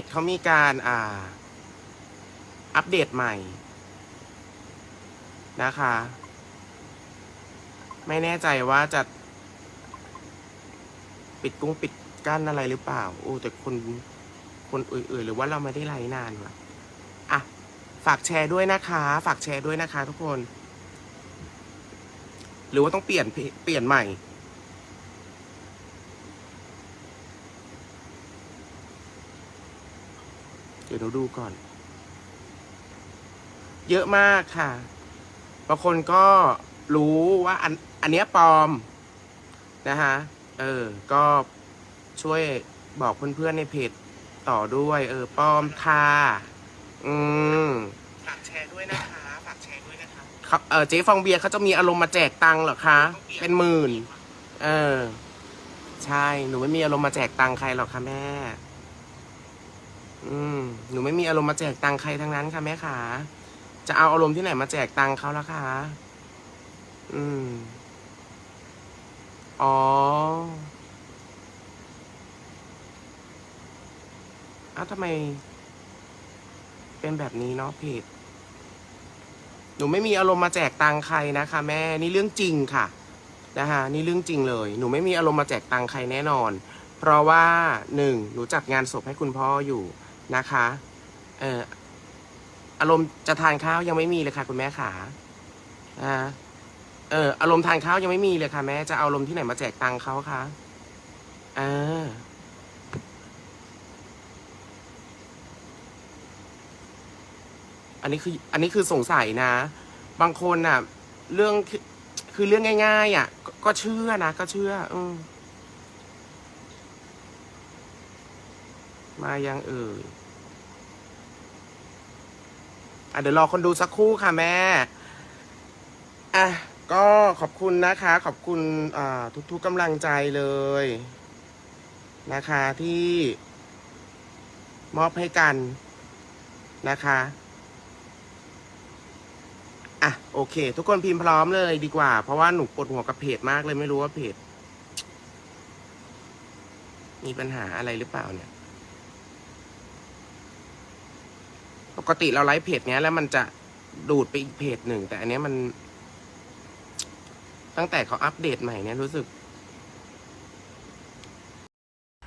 จเขามีการอ่า อัปเดตใหม่ นะคะ ไม่แน่ใจว่าจะ ปิดกุ้งปิดกั้นอะไรหรือเปล่า โอ้ แต่คนคนเอ่ยๆหรือว่าเราไม่ได้ไลฟ์นานวะอะ ฝากแชร์ด้วยนะคะ ฝากแชร์ด้วยนะคะ ทุกคน หรือว่าต้องเปลี่ยนเปลี่ยนใหม่ ดี๋ยวเราดูก่อน เยอะมากค่ะ บางคนก็รู้ว่าอันอันเนี้ยปลอมนะคะเออ ก็ช่วยบอกเพื่อนๆในเพจต่อด้วย เออปลอมค่ะอืมฝากแชร์ด้วยนะคะ ฝากแชร์ด้วยนะคะครับเออเจ๊ฟองเบียร์เขาจะมีอารมณ์มาแจกตังค์เหรอคะ เป็นหมื่น เออ ใช่ หนูไม่มีอารมณ์มาแจกตังค์ใครหรอกค่ะแม่ อืมหนูไม่มีอารมณ์มาแจกตังค์ใครทั้งนั้นค่ะแม่ขาจะเอาอารมณ์ที่ไหนมาแจกตังค์เขาละคะอืม อ๋อ อ้าวทำไม เป็นแบบนี้เนาะเพจหนูไม่มีอารมณ์มาแจกตังค์ใครนะคะ แม่ นี่เรื่องจริงค่ะ นะคะนี่เรื่องจริงเลย หนูไม่มีอารมณ์มาแจกตังค์ใครแน่นอน เพราะว่าหนึ่งหนูจัดงานศพให้คุณพ่ออยู่ นะคะ เอออารมณ์จะทานข้าวยังไม่มีเลยค่ะ คุณแม่ขาอ่าเอออารมณ์ทานข้าวยังไม่มีเลยค่ะแม่จะเอาอารมณ์ที่ไหนมาแจกตังค์เขาคะอ่าอันนี้คืออันนี้คือสงสัยนะ บางคนน่ะ เรื่องคือคือเรื่องง่าย ๆอะก็ก็เชื่อนะ ก็เชื่อ อืมมายังเอ่ย อะเดี๋ยวรอคนดูสักครู่ค่ะแม่ อะ ก็ขอบคุณนะคะ ขอบคุณทุกๆกำลังใจเลย นะคะที่มอบให้กันนะคะ อะ โอเค ทุกคนพิมพ์พร้อมเลยดีกว่า เพราะว่าหนูปวดหัวกับเพจมากเลยไม่รู้ว่าเพจมีปัญหาอะไรหรือเปล่าเนี่ย ปกติเราไลฟ์เพจเนี้ยแล้วมันจะดูดไปอีกเพจหนึ่ง แต่อันเนี้ยมัน ตั้งแต่เขาอัปเดตใหม่เนี่ยรู้สึก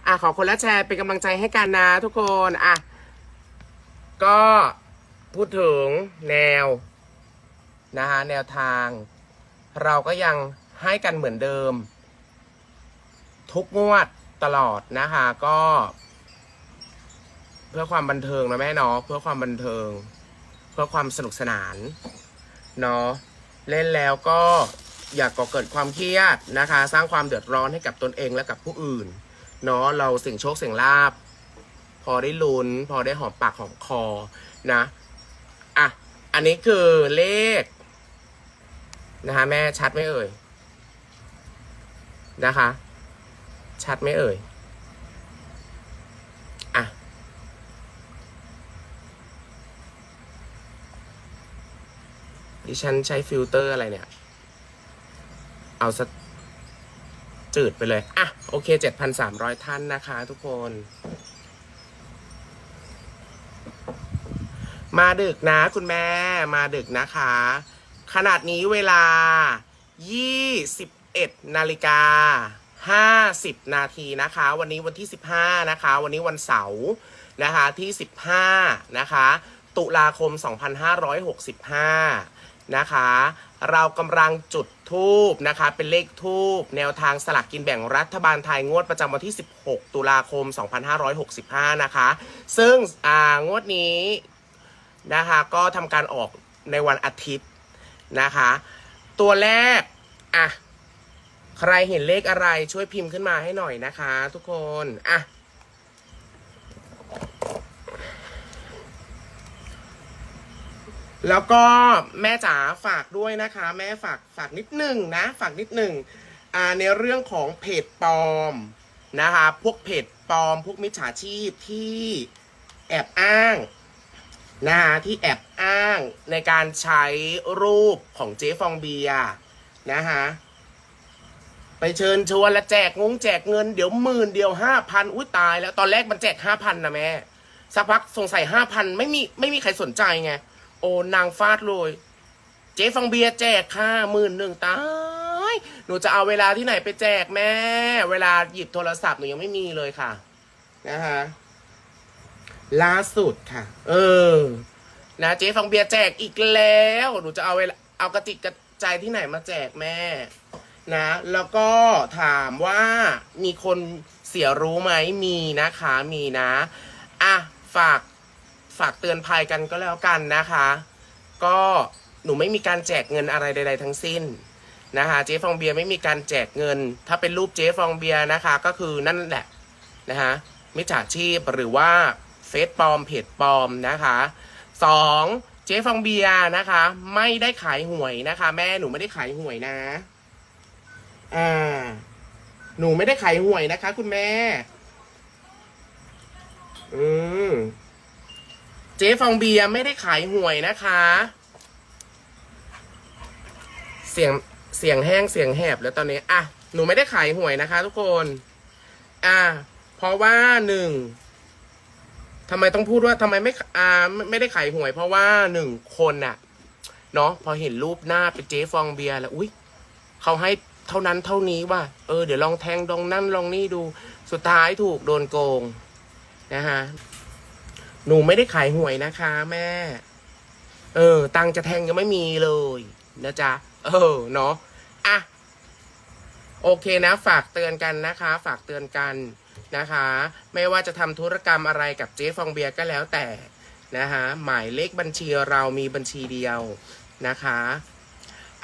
อะขอคนละแชร์เป็นกำลังใจให้กันนะทุกคน อะ ก็พูดถึงแนวนะฮะแนวทาง เราก็ยังให้กันเหมือนเดิม ทุกงวดตลอดนะคะก็ พื่อความบันเทิงนะแม่เนาะเพื่อความบันเทิง เพื่อความสนุกสนานเนาะเล่นแล้วก็อยากก่อเกิดความเครียดนะคะ สร้างความเดือดร้อนให้กับตนเองและกับผู้อื่นเนาะเราเสี่ยงโชคเสี่ยงลาบ พอได้ลุ้น พอได้หอมปากหอมคอนะอะอันนี้คือเลขนะคะแม่ชัดไหมเอ่ยนะคะ ชัดไหมเอ่ย อะ ดิฉันใช้ฟิลเตอร์อะไรเนี่ย เอาสักจืดไปเลย อะ โอเค 7,300 ท่านนะคะทุกคน มาดึกนะคุณแม่ มาดึกนะคะ ขนาดนี้เวลา 21 นาฬิกา 50 นาทีนะคะ วันนี้วันที่ 15 นะคะ วันนี้วันเสาร์นะคะที่ 15 นะคะ ตุลาคม 2565 นะคะ เรากำลังจุดทูบนะคะ เป็นเลขทูบแนวทางสลากกินแบ่งรัฐบาลไทยงวดประจำวันที่ 16 ตุลาคม 2565 นะคะ ซึ่งงวดนี้นะคะก็ทำการออกในวันอาทิตย์นะคะ ตัวแรกอะใครเห็นเลขอะไรช่วยพิมพ์ขึ้นมาให้หน่อยนะคะ ทุกคนอะ แล้วก็แม่จ๋าฝากด้วยนะคะ แม่ฝากฝากนิดหนึ่งนะ ฝากนิดหนึ่งในเรื่องของเพจปลอมนะคะ พวกเพจปลอม พวกมิจฉาชีพที่แอบอ้างนะฮะที่แอบอ้างในการใช้รูปของเจ๊ฟองเบียนะฮะไปเชิญชวนและแจกงงแจกเงินเดี๋ยวหมื่นเดียวห้าพันอุ้ยตายแล้วตอนแรกมันแจกห้าพันนะแม่สักพักสงสัยห้าพันไม่มีไม่มีใครสนใจไง อ้นางฟาดเลย เจ๊ฟังเบียร์แจกค่ะหมื่นหนึ่งตายหนูจะเอาเวลาที่ไหนไปแจกแม่ เวลาหยิบโทรศัพท์หนูยังไม่มีเลยค่ะ นะคะล่าสุดค่ะ เออ นะเจ๊ฟังเบียร์แจกอีกแล้ว หนูจะเอาเวลาเอากระติกกระใจที่ไหนมาแจกแม่ นะ แล้วก็ถามว่ามีคนเสียรู้ไหมมีนะคะ มีนะ อะ ฝาก ฝากเตือนภัยกันก็แล้วกันนะคะ ก็หนูไม่มีการแจกเงินอะไรใด ๆ ทั้งสิ้นนะคะเจ๊ฟองเบียร์ไม่มีการแจกเงิน ถ้าเป็นรูปเจ๊ฟองเบียร์นะคะ ก็คือนั่นแหละนะคะมิจฉาชีพหรือว่าเฟซปลอมเพจปลอมนะคะสองเจ๊ฟองเบียร์นะคะ ไม่ได้ขายหวยนะคะ แม่หนูไม่ได้ขายหวยนะอ่าหนูไม่ได้ขายหวยนะคะ คุณแม่ อืม เจ๊ฟองเบียร์ไม่ได้ขายหวยนะคะ เสียงเสียงแห้งเสียงแหบแล้วตอนนี้อะหนูไม่ได้ขายหวยนะคะ ทุกคน อะเพราะว่าหนึ่งทำไมต้องพูดว่าทำไมไม่อ่าไม่ไม่ได้ขายหวย เพราะว่าหนึ่งคนน่ะเนาะพอเห็นรูปหน้าเป็นเจ๊ฟองเบียร์แล้วอุ้ยเขาให้เท่านั้นเท่านี้ว่า เออเดี๋ยวลองแทงลองนั่นลองนี่ดู สุดท้ายถูกโดนโกงนะฮะ หนูไม่ได้ขายหวยนะคะแม่ เออ ตังจะแทงยังไม่มีเลยนะจ๊ะ เออ เนาะ อะ โอเคนะ ฝากเตือนกันนะคะ ฝากเตือนกันนะคะ ไม่ว่าจะทำธุรกรรมอะไรกับเจ๊ฟองเบียร์ก็แล้วแต่นะคะหมายเลขบัญชีเรามีบัญชีเดียวนะคะ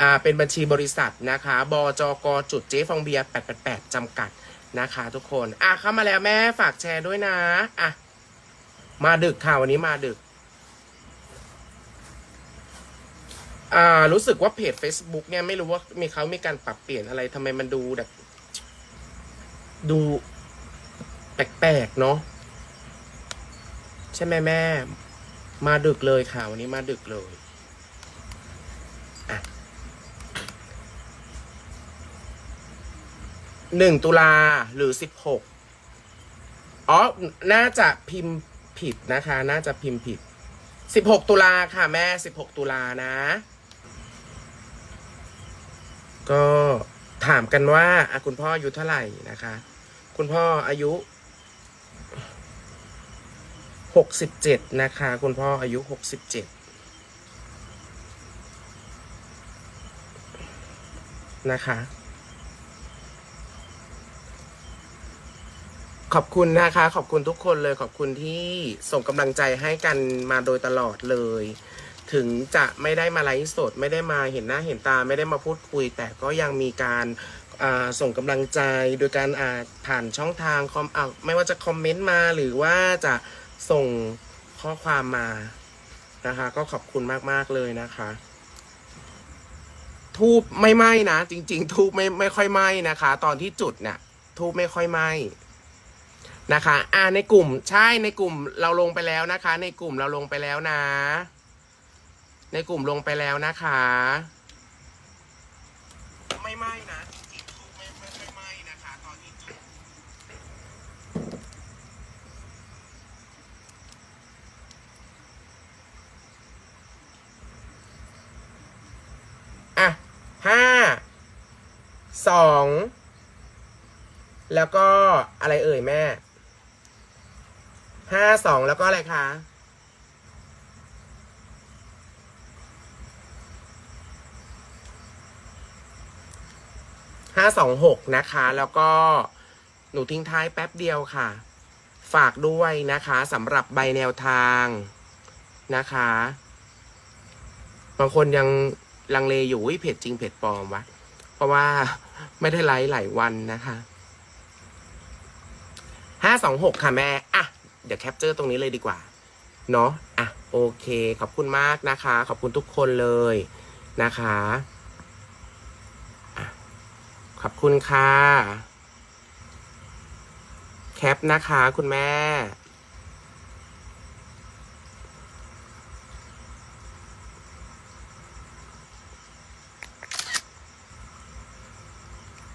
อ่า เป็นบัญชีบริษัทนะคะ บจกจุดเจ๊ฟองเบียร์888จำกัดนะคะ ทุกคน อะเข้ามาแล้วแม่ฝากแชร์ด้วยนะ อะ มาดึกค่ะวันนี้มาดึก อ่า รู้สึกว่าเพจ Facebook เนี่ยไม่รู้ว่ามีเขามีการปรับเปลี่ยนอะไรทำไมมันดูแบบ ดูแปลกๆเนาะใช่ไหมแม่ มาดึกเลยค่ะ วันนี้มาดึกเลยหนึ่งตุลาหรือสิบหกอ๋อ น่าจะพิมพ์ ผิดนะคะ น่าจะพิมพ์ผิดสิบหกตุลาค่ะแม่สิบหกตุลานะ ก็ถามกันว่าคุณพ่ออายุเท่าไหร่นะคะ คุณพ่ออายุหกสิบเจ็ดนะคะ คุณพ่ออายุหกสิบเจ็ดนะคะ ขอบคุณนะคะ ขอบคุณทุกคนเลยขอบคุณที่ส่งกำลังใจให้กันมาโดยตลอดเลย ถึงจะไม่ได้มาไลฟ์สด ไม่ได้มาเห็นหน้าเห็นตาไม่ได้มาพูดคุย แต่ก็ยังมีการส่งกำลังใจโดยการผ่านช่องทางคอมอไม่ว่าจะคอมเมนต์มาหรือว่าจะส่งข้อความมานะคะ ก็ขอบคุณมาก ๆ เลยนะคะทูบไม่ไหม้นะ จริง ๆ ทูบไม่ไม่ค่อยไหม้นะคะ ตอนที่จุดเนี่ยทูบไม่ค่อยไหม้ นะคะอ่าในกลุ่มใช่ในกลุ่มเราลงไปแล้วนะคะ ในกลุ่มเราลงไปแล้วนะ ในกลุ่มลงไปแล้วนะคะ ไม่ไหม้นะจริงๆทูบไม่ไม่ค่ไหม้นะคะตอนที่จุดอะห้าสองแล้วก็อะไรเอ่ยแม่ ห้าสองแล้วก็อะไรคะห้าสองหกนะคะ แล้วก็หนูทิ้งท้ายแป๊บเดียวค่ะ ฝากด้วยนะคะสำหรับใบแนวทางนะคะ บางคนยังลังเลอยู่ว่าเพจจริงเพจปลอมวะ เพราะว่าไม่ได้ไลฟ์หลายวันนะคะห้าสองหกค่ะแม่ อะ เดี๋ยวแคปเจอร์ตรงนี้เลยดีกว่า เนาะอะโอเค ขอบคุณมากนะคะ ขอบคุณทุกคนเลยนะคะอะขอบคุณค่ะ แคปนะคะคุณแม่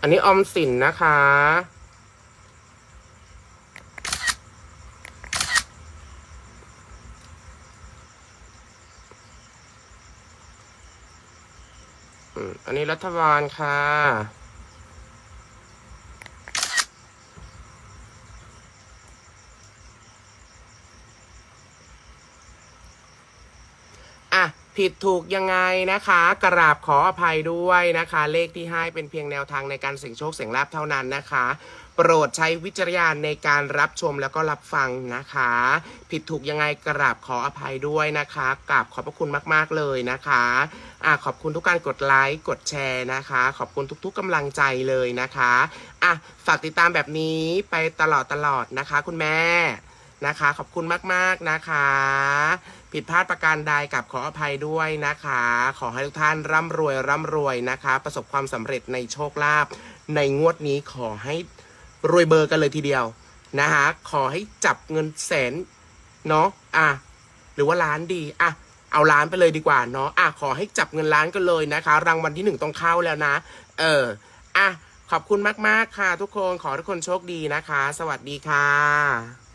อันนี้ออมสินนะคะ อันนี้รัฐบาลค่ะ อะ ผิดถูกยังไงนะคะ กราบขออภัยด้วยนะคะ เลขที่ให้เป็นเพียงแนวทางในการเสี่ยงโชคเสี่ยงลาภเท่านั้นนะคะ โปรดใช้วิจารณญาณในการรับชมแล้วก็รับฟังนะคะ ผิดถูกยังไงกราบขออภัยด้วยนะคะกราบขอบพระคุณมาก ๆ เลยนะคะอะขอบคุณทุกการกดไลค์กดแชร์นะคะ ขอบคุณทุก ๆกำลังใจเลยนะคะอะฝากติดตามแบบนี้ไปตลอดตลอดนะคะ คุณแม่นะคะ ขอบคุณมาก ๆ นะคะ ผิดพลาดประการใดกับขออภัยด้วยนะคะ ขอให้ทุกท่านร่ำรวยร่ำรวยนะคะ ประสบความสำเร็จในโชคลาภในงวดนี้ขอให้ รวยเบอร์กันเลยทีเดียวนะคะขอให้จับเงินแสนเนาะอะหรือว่าล้านดีอะเอาล้านไปเลยดีกว่าเนาะอะขอให้จับเงินล้านกันเลยนะคะ รางวัลที่หนึ่งต้องเข้าแล้วนะ เอออะขอบคุณมาก ๆ ค่ะ ทุกคนขอให้ทุกคนโชคดีนะคะ สวัสดีค่ะ